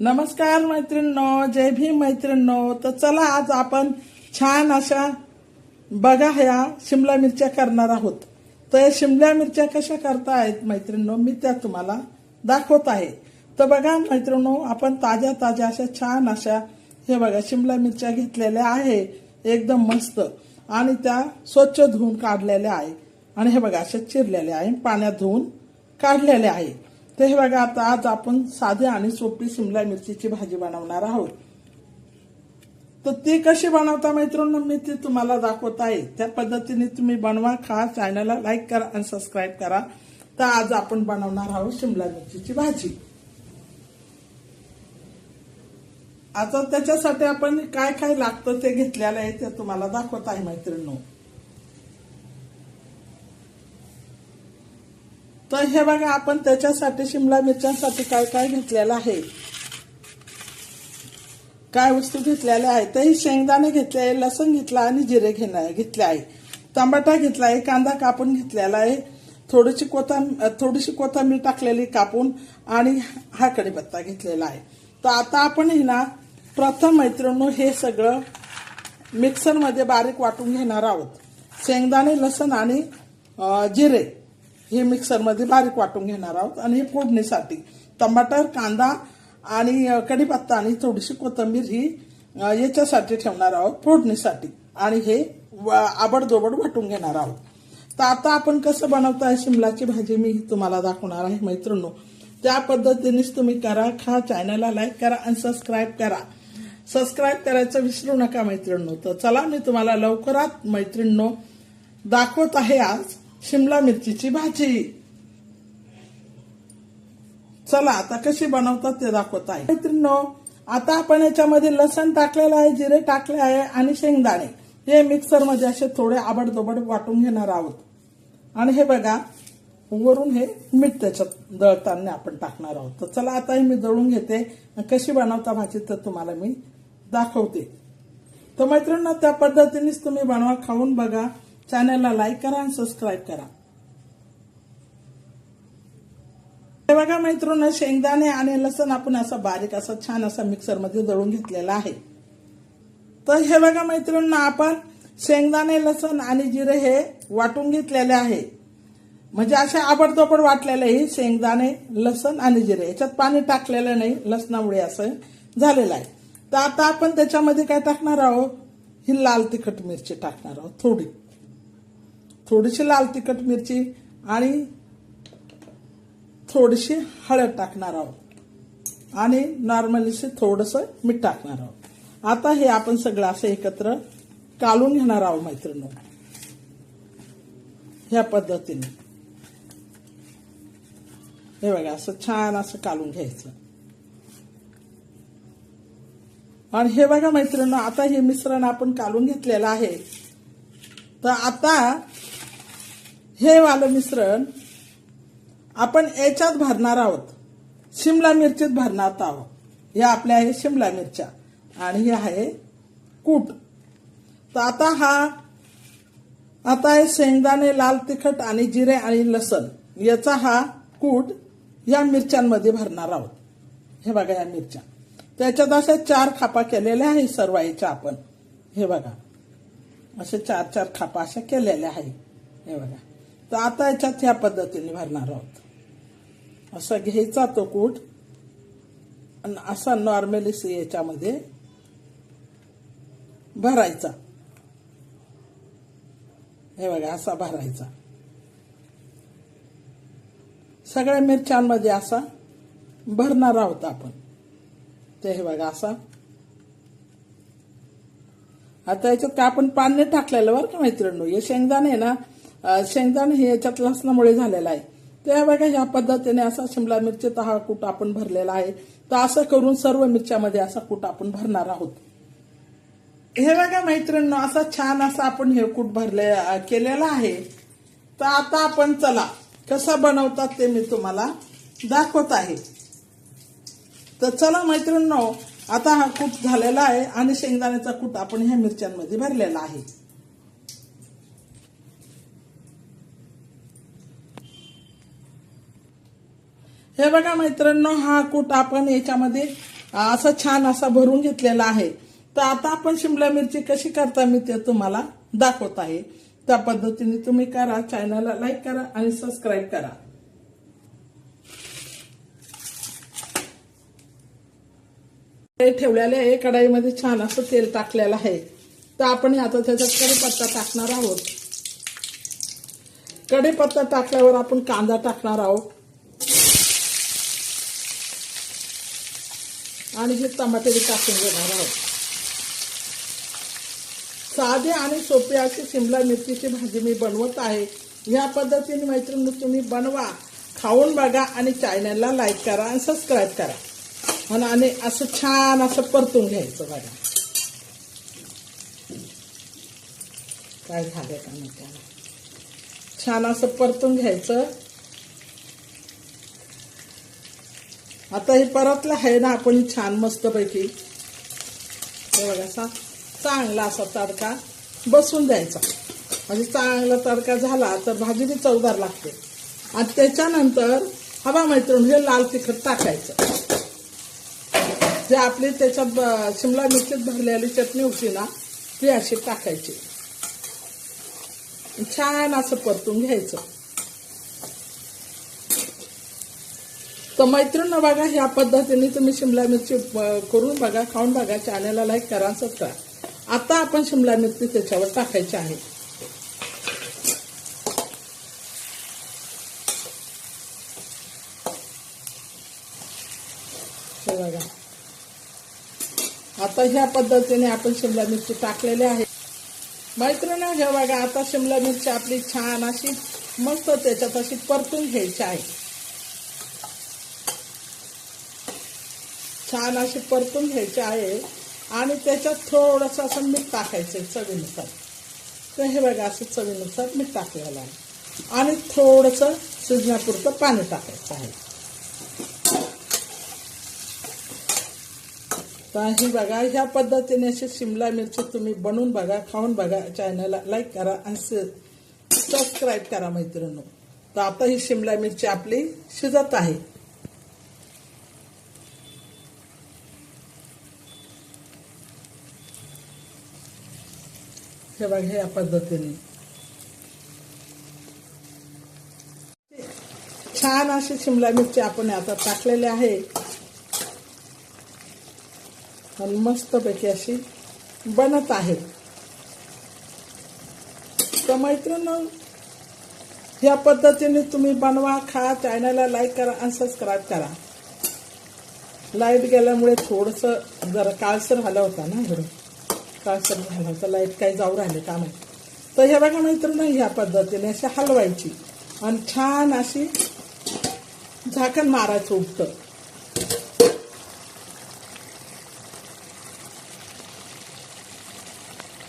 नमस्कार मैत्रिणींनो जय भीम मैत्रिणींनो. तर चला आज आपण छान अशा बघा ह्या शिमला मिरच्या करणार आहोत. तर या शिमला मिरच्या कशा करता आहेत मैत्रिणींनो मी त्या तुम्हाला दाखवत आहे. तर बघा मैत्रिणींनो आपण ताज्या ताज्या अशा छान अशा हे बघा शिमला मिरच्या घेतलेल्या आहे. एकदम मस्त. आणि त्या स्वच्छ धुवून काढलेल्या आहे. आणि हे बघा अशा चिरलेल्या आहे पाण्यात धुवून काढलेल्या आहे. तर हे बघा आता आज आपण साधी आणि सोपी शिमला मिरचीची भाजी बनवणार आहोत. तर ती कशी बनवता मैत्रिणी मी ती तुम्हाला दाखवत आहे. त्या पद्धतीने तुम्ही बनवा खा चॅनलला लाईक करा आणि सबस्क्राईब करा. तर आज आपण बनवणार आहोत शिमला मिरचीची भाजी. आता त्याच्यासाठी आपण काय काय लागतं ते घेतलेलं आहे ते तुम्हाला दाखवत आहे मैत्रिणी तर हे बघा आपण त्याच्यासाठी शिमला मिरच्यांसाठी काय काय घेतलेलं आहे? काय वस्तू घेतलेल्या आहेत? तर ही शेंगदाणे घेतले आहे लसूण घेतला आणि जिरे घेणं घेतले आहे. टमाटा घेतला आहे कांदा कापून घेतलेला आहे. थोडीशी कोथं थोडीशी कोथंबीर टाकलेली कापून आणि हा कढीपत्ता घेतलेला आहे. तर आता आपण हे ना प्रथम मैत्रिणी हे सगळं मिक्सरमध्ये बारीक वाटून घेणार आहोत. शेंगदाणे लसण आणि जिरे. हे मिक्सरमध्ये बारीक वाटून घेणार आहोत आणि हे फोडणीसाठी टमाटर कांदा आणि कढीपत्ता आणि थोडीशी कोथिंबीर ही याच्यासाठी ठेवणार आहोत फोडणीसाठी. आणि हे आबडदोबड वाटून घेणार आहोत. तर आता आपण कसं बनवताय? शिमलाची भाजी मी तुम्हाला दाखवणार आहे मैत्रिणी त्या पद्धतीनेच तुम्ही करा खा चॅनलला लाईक करा आणि सबस्क्राईब करा. सबस्क्राईब करायचं विसरू नका मैत्रिणींनो. तर चला मी तुम्हाला लवकरात मैत्रिणींनो दाखवत आहे आज. शिमला मिरचीची भाजी. चला आता कशी बनवतात ते दाखवत आहे. मैत्रिणो आता आपण याच्यामध्ये लसण टाकलेलं आहे जिरे टाकले आहे आणि शेंगदाणे. हे मिक्सरमध्ये असे थोडे आबडदोबड वाटून घेणार आहोत. आणि हे बघा वरून हे मीठ त्याच्यात दळताना आपण टाकणार आहोत. तर चला आता हे मी दळून घेते. कशी बनवता भाजी तर तुम्हाला मी दाखवते. तर मैत्रिणींना त्या पद्धतीनेच तुम्ही बनवा खाऊन बघा. चॅनलला लाईक करा आणि सबस्क्राईब करा. हे बघा मैत्रिणी शेंगदाणे आणि लसण आपण असं बारीक असं छान असं मिक्सरमध्ये दळून घेतलेलं आहे. तर हे बघा मैत्रिणींना आपण शेंगदाणे लसण आणि जिरे हे वाटून घेतलेले आहे. म्हणजे असे आबडतोबड वाटलेले ही शेंगदाणे लसण आणि जिरे. याच्यात पाणी टाकलेलं नाही लसणामुळे असं झालेलं आहे. तर आता आपण त्याच्यामध्ये काय टाकणार आहोत? ही लाल तिखट मिरची टाकणार आहोत थोडी. थोडीशी लाल तिखट मिरची आणि थोडीशी हळद टाकणार आहोत. आणि नॉर्मलीशी थोडंसं मीठ टाकणार आहोत. आता हे आपण सगळं असं एकत्र कालून घेणार आहोत मैत्रिणी ह्या पद्धतीने. हे बघा असं छान असं कालून घ्यायचं. आणि हे बघा मैत्रिणी आता हे मिश्रण आपण कालून घेतलेलं आहे. तर आता हे वालं मिश्रण आपण याच्यात भरणार आहोत. शिमला मिरचीत भरणार आहोत. हे आपल्या आहे शिमला मिरच्या. आणि हे आहे कूट. तर आता हा आता आहे शेंगदाणे लाल तिखट आणि जिरे आणि लसण याचा हा कूट या मिरच्यांमध्ये भरणार आहोत. हे बघा या मिरच्या. त्याच्यात अशा चार खापा केलेल्या आहे सर्व याच्या आपण. हे बघा. असे चार चार खापा अशा केलेल्या आहे. हे बघा. तर आता याच्यात ह्या पद्धतीने भरणार आहोत. असा घ्यायचा तो कूट आणि असा नॉर्मली याच्यामध्ये भरायचा. हे बघा असा भरायचा. सगळ्या मिरच्यांमध्ये असा भरणार आहोत आपण. ते हे बघा असा. आता याच्यात का आपण पाणी टाकलेलं बरं का मैत्रिणी हे शेंगदाणे ना शेंगदाणे हे याच्यात लसणामुळे झालेलं आहे. त्या बघा ह्या पद्धतीने असा शिमला मिरचीचा हा कूट आपण भरलेला आहे. तर असं करून सर्व मिरच्यामध्ये असा कूट आपण भरणार आहोत. हे बघा मैत्रिणी असा छान असा आपण हे कूट भरले केलेला आहे. तर आता आपण चला कसं बनवतात ते मी तुम्हाला दाखवत आहे. तर चला मैत्रिणींनो आता हा कूट झालेला आहे आणि शेंगदाण्याचा कूट आपण ह्या मिरच्यांमध्ये भरलेला आहे. हे बघा मैत्रांनो हा कूट आपण याच्यामध्ये असा छान असा भरून घेतलेला आहे. तर आता आपण शिमला मिरची कशी करता मी ते तुम्हाला दाखवत आहे. त्या पद्धतीने तुम्ही करा चॅनलला लाईक करा आणि सबस्क्राईब करा. ते ठेवलेले आहे कढाईमध्ये छान असं तेल टाकलेलं आहे. तर आपण आता त्याच्यात कढीपत्ता टाकणार आहोत. कढीपत्ता टाकल्यावर आपण कांदा टाकणार आहोत. आणि हे टमाटे टाकून घेणार आहोत. साधी आणि सोपी अशी शिमला मिरचीची भाजी मी बनवत आहे. या पद्धतीने मैत्रिणी तुम्ही बनवा खाऊन बघा आणि चॅनलला लाईक करा आणि सबस्क्राईब करा. आणि आणि असं छान असं परतून घ्यायचं बघा. काय झालं का नाही त्याला छान असं परतून घ्यायचं. आता हे परतलं आहे ना आपण छान मस्तपैकी. हे बघा असा चांगला असा तडका बसून द्यायचा. म्हणजे चांगला तडका झाला तर भाजी चवदार लागते. आणि त्याच्यानंतर हवा मैत्रीण हे लाल तिखट टाकायचं. जे आपली त्याच्यात ब- शिमला मिरचीत भरलेली चटणी होती ना ती अशी टाकायची. छान असं परतून घ्यायचं. तर मैत्रीण बघा ह्या पद्धतीने तुम्ही शिमला मिरची करून बघा खाऊन बघा चॅनलला लाईक करा सबस्क्राईब आता आपण शिमला मिरची त्याच्यावर टाकायची आहे. बघा. आता ह्या पद्धतीने आपण शिमला मिरची टाकलेली आहे. मैत्रिणी हे बघा आता शिमला मिरची आपली छान अशी मस्त त्याच्यात अशी परतून घ्यायची आहे. छान अशी परतून घ्यायची आहे आणि त्याच्यात थोडंसं असं मीठ टाकायचं चवीनुसार. तर हे बघा असं चवीनुसार मीठ टाकलेलं आहे. आणि थोडंसं शिजण्यापुरतं पाणी टाकायचं आहे. तर ही बघा ह्या पद्धतीने अशी शिमला मिरची तुम्ही बनवून बघा खाऊन बघा चॅनलला लाईक करा आणि सबस्क्राईब करा मैत्रिणी तर आता ही शिमला मिरची आपली शिजत आहे. हे बघा या पद्धतीने. छान अशी शिमला मिरची आपण आता टाकलेली आहे. आणि मस्तपैकी अशी बनत आहे. तर मैत्रिणी या पद्धतीने तुम्ही बनवा खा चॅनलला लाईक करा आणि सबस्क्राईब करा. लाइट गेल्यामुळे थोडंसं जरा काळसर झाला होता ना इकडं. असं झाला होता लाइट काही जाऊ राहिले का नाही? तर हे बघा मैत्रिणी ह्या पद्धतीने अशी हलवायची. आणि छान अशी झाकण मारायचं उठतं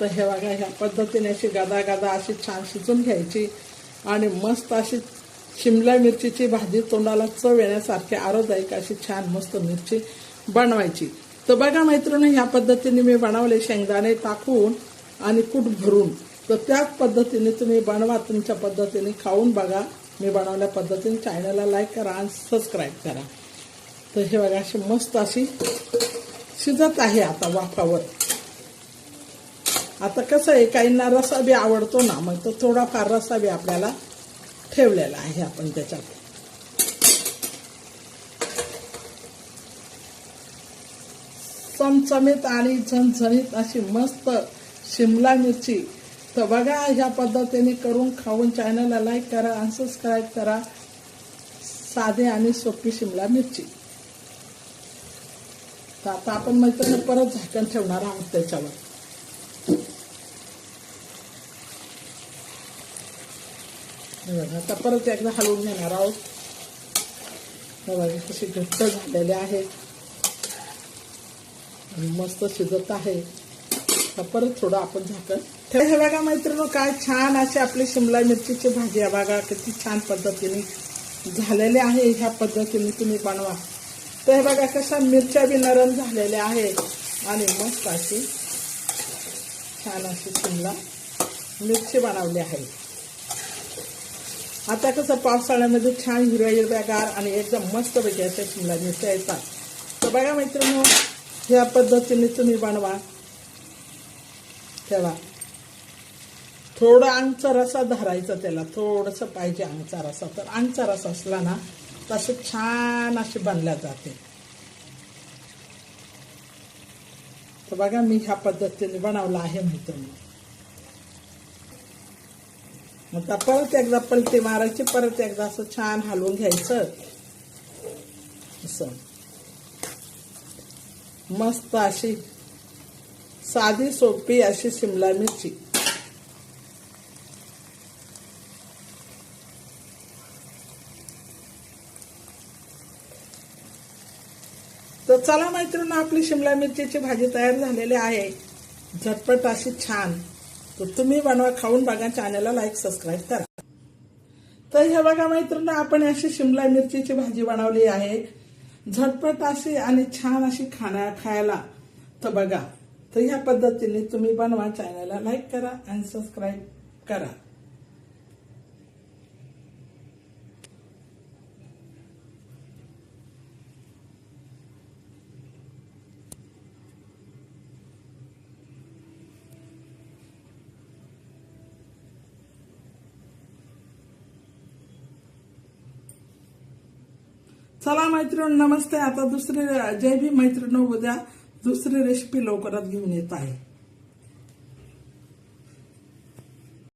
तर हे बघा ह्या पद्धतीने अशी गदा गदा अशी छान शिजून घ्यायची. आणि मस्त अशी शिमला मिरचीची भाजी तोंडाला चव येण्यासारखी आरोग्यदायक अशी छान मस्त मिरची बनवायची. तर बघा मैत्रिणी ह्या पद्धतीने मी बनवले शेंगदाणे टाकून आणि कूट भरून. तर त्याच पद्धतीने तुम्ही बनवा तुमच्या पद्धतीने खाऊन बघा. मी बनवल्या पद्धतीने चॅनलला लाईक करा आणि सबस्क्राईब करा. तर हे बघा अशी मस्त अशी शिजत आहे आता वाफावर. आता कसं आहे काहींना रसा बी आवडतो ना मग तो थोडाफार रसा बी आपल्याला ठेवलेला आहे आपण त्याच्यात. चमचमीत आणि झणझणीत अशी मस्त शिमला मिरची. तर बघा ह्या पद्धतीने करून खाऊन चॅनलला लाईक करा आणि सबस्क्राईब करा. साधे आणि सोपी शिमला मिरची. तर आता आपण मैत्रिणी परत झाकण ठेवणार आहोत त्याच्यावर. आता परत एकदा हलवून घेणार आहोत. बघा कशी घट्ट झालेले आहे. आणि मस्त शिजत आहे. परत थोडं आपण झाकण तर हे बघा मैत्रिणी काय छान अशी आपली शिमला मिरचीची भाजी आहे बघा. किती छान पद्धतीने झालेले आहे. ह्या पद्धतीने तुम्ही बनवा. तर हे बघा कशा मिरच्या बी नरम झालेल्या आहे. आणि मस्त अशी छान अशी शिमला मिरची बनवली आहे. आता कसं पावसाळ्यामध्ये छान हिरव्या हिरव्यागार आणि एकदम मस्त पैकी अशा शिमला मिरच्या येतात. तर बघा मैत्रिणी ह्या पद्धतीने तुम्ही बनवा. तेव्हा थोडं अंगचा रसा धरायचा त्याला. थोडंसं पाहिजे अंगचा रसा. तर अंगचा रसा असला ना तसे छान असे बनल्या जाते. तर बघा मी ह्या पद्धतीने बनवलं आहे मित्रांनो. आता परत एकदा पलटी मारायची. परत एकदा असं छान हलवून घ्यायचं. असं. मस्त अशी साधी सोपी अशी शिमला मिरची. तर चला मैत्रिणी आपली शिमला मिरचीची भाजी तयार झालेली आहे. झटपट अशी छान. तर तुम्ही बनवा खाऊन बघा चॅनलला लाईक सबस्क्राईब करा. तर हे बघा मैत्रिणी आपण अशी शिमला मिरचीची भाजी बनवली आहे. झटपट अशी आणि छान अशी खाण्या खायला. तर बघा तर ह्या पद्धतीने तुम्ही बनवा चॅनलला लाईक करा आणि सबस्क्राईब करा. चला मैत्रीण नमस्ते. आता दुसरी जय भी मैत्रीण उद्या दुसरी रेसिपी लवकरात घेऊन येत आहे.